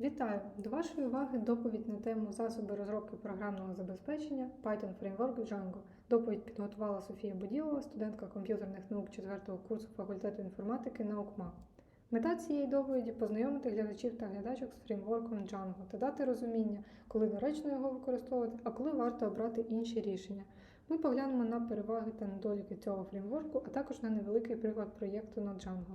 Вітаю! До вашої уваги доповідь на тему засоби розробки програмного забезпечення Python Framework Django. Доповідь підготувала Софія Буділова, студентка комп'ютерних наук 4 курсу факультету інформатики на УКМА. Мета цієї доповіді познайомити глядачів та глядачок з фреймворком Django та дати розуміння, коли доречно його використовувати, а коли варто обрати інші рішення. Ми поглянемо на переваги та недоліки цього фреймворку, а також на невеликий приклад проєкту на Django.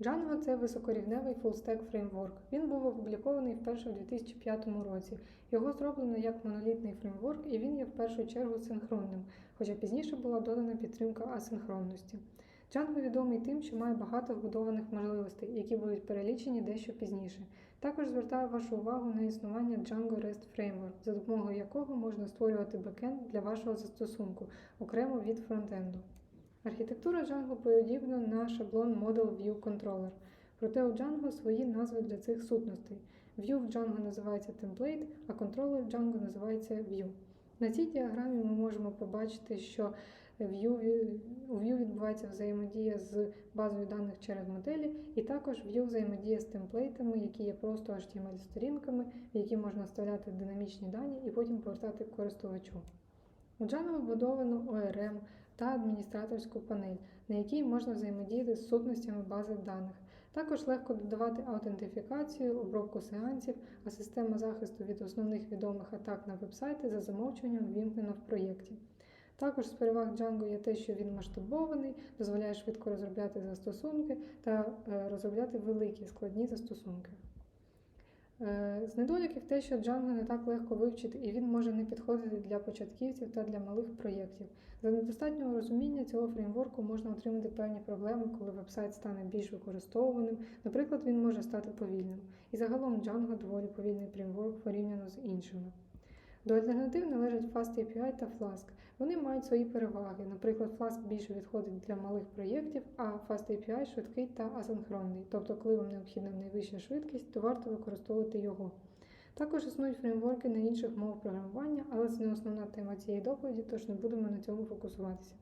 Django – це високорівневий фулстек фреймворк. Він був опублікований вперше у 2005 році. Його зроблено як монолітний фреймворк, і він є в першу чергу синхронним, хоча пізніше була додана підтримка асинхронності. Django відомий тим, що має багато вбудованих можливостей, які будуть перелічені дещо пізніше. Також звертаю вашу увагу на існування Django REST Framework, за допомогою якого можна створювати бекенд для вашого застосунку окремо від фронтенду. Архітектура Django подібна на шаблон Model View Controller. Проте у Django свої назви для цих сутностей. View в Django називається Template, а контролер в Django називається View. На цій діаграмі ми можемо побачити, що View, у View відбувається взаємодія з базою даних через моделі, і також View взаємодіє з темплейтами, які є просто HTML-сторінками, в які можна вставляти динамічні дані і потім повертати користувачу. У Django вбудовано ORM та адміністраторську панель, на якій можна взаємодіяти з сутностями бази даних. Також легко додавати аутентифікацію, обробку сеансів, а система захисту від основних відомих атак на вебсайти за замовчуванням ввімкнена в проєкті. Також з переваг Django є те, що він масштабований, дозволяє швидко розробляти застосунки та е, розробляти великі складні застосунки. З недоліків те, що Django не так легко вивчити і він може не підходити для початківців та для малих проєктів. За недостатнього розуміння цього фреймворку можна отримати певні проблеми, коли вебсайт стане більш використовуваним. Наприклад, він може стати повільним. І загалом Django доволі повільний фреймворк порівняно з іншими. До альтернатив належать Fast API та Flask. Вони мають свої переваги. Наприклад, Flask більше відходить для малих проєктів, а Fast API швидкий та асинхронний. Тобто, коли вам необхідна найвища швидкість, то варто використовувати його. Також існують фреймворки на інших мовах програмування, але це не основна тема цієї доповіді, тож не будемо на цьому фокусуватися.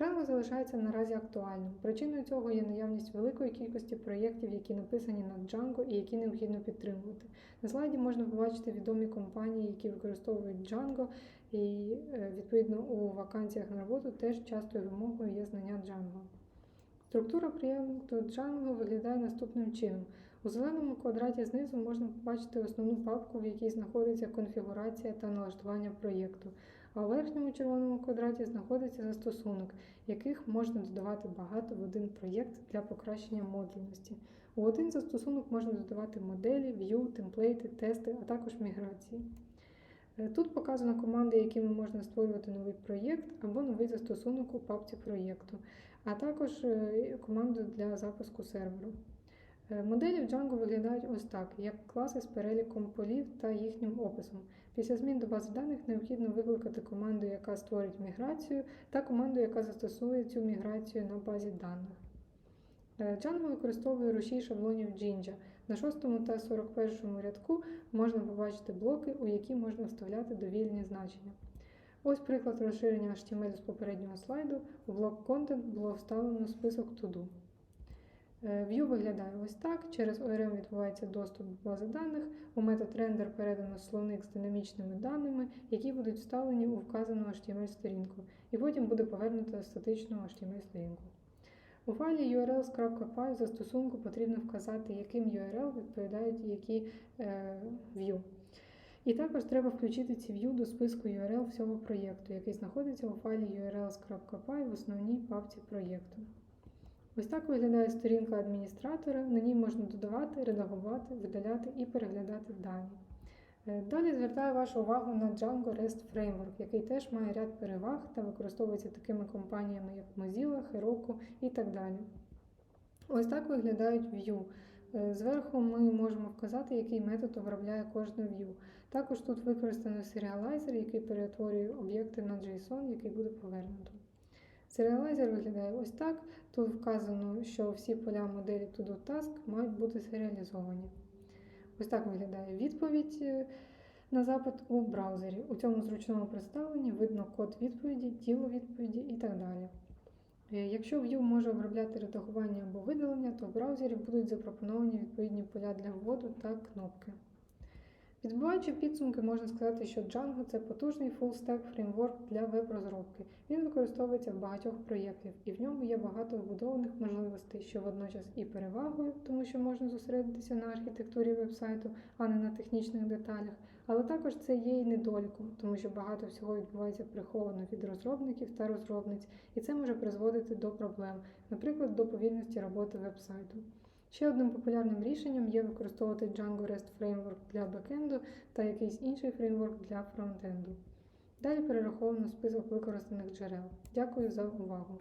Django залишається наразі актуальним. Причиною цього є наявність великої кількості проєктів, які написані на Django і які необхідно підтримувати. На слайді можна побачити відомі компанії, які використовують Django, і е, відповідно у вакансіях на роботу теж частою вимогою є знання Django. Структура проєкту Django виглядає наступним чином. У зеленому квадраті знизу можна побачити основну папку, в якій знаходиться конфігурація та налаштування проєкту. А у верхньому червоному квадраті знаходиться застосунок, яких можна додавати багато в один проєкт для покращення модульності. У один застосунок можна додавати моделі, view, темплейти, тести, а також міграції. Е, Тут показано команди, якими можна створювати новий проєкт або новий застосунок у папці проєкту, а також е, команду для запуску серверу. Е, Моделі в Django виглядають ось так, як класи з переліком полів та їхнім описом. Після змін до бази даних необхідно викликати команду, яка створить міграцію, та команду, яка застосує цю міграцію на базі даних. Е, Django використовує рушій шаблонів Jinja. На 6 та 41 рядку можна побачити блоки, у які можна вставляти довільні значення. Ось приклад розширення HTML з попереднього слайду. У блок Content було вставлено список to-do. Е, View виглядає ось так. Через ORM відбувається доступ до бази даних. У метод render передано словник з динамічними даними, які будуть вставлені у вказану HTML-сторінку, і потім буде повернуто статичну HTML-сторінку. У файлі urls.py застосунку потрібно вказати, яким URL відповідають які е, view. І також треба включити ці view до списку URL всього проєкту, який знаходиться у файлі urls.py в основній папці проєкту. Ось так виглядає сторінка адміністратора. На ній можна додавати, редагувати, видаляти і переглядати дані. Е, Далі звертаю вашу увагу на Django REST Framework, який теж має ряд переваг та використовується такими компаніями, як Mozilla, Heroku і так далі. Ось так виглядають view. Е, Зверху ми можемо вказати, який метод обробляє кожне view. Також тут використано серіалайзер, який перетворює об'єкти на JSON, який буде повернуто. Серіалайзер виглядає ось так. Тут вказано, що всі поля моделі To-Do Task мають бути серіалізовані. Ось так виглядає відповідь е, на запит у браузері. У цьому зручному представленні видно код відповіді, тіло відповіді і так далі. Е, Якщо Vue може обробляти редагування або видалення, то в браузері будуть запропоновані відповідні поля для вводу та кнопки. Підбиваючи підсумки, можна сказати, що Django це потужний фулстек фреймворк для веб-розробки. Він використовується в багатьох проєктах, і в ньому є багато вбудованих можливостей, що водночас і перевагою, тому що можна зосередитися на архітектурі вебсайту, а не на технічних деталях. Але також це є і недоліком, тому що багато всього відбувається приховано від розробників та розробниць, і це може призводити до проблем, наприклад, до повільності роботи вебсайту. Ще одним популярним рішенням є використовувати Django REST Framework для бекенду та якийсь інший фреймворк для фронтенду. Далі перераховано список використаних джерел. Дякую за увагу!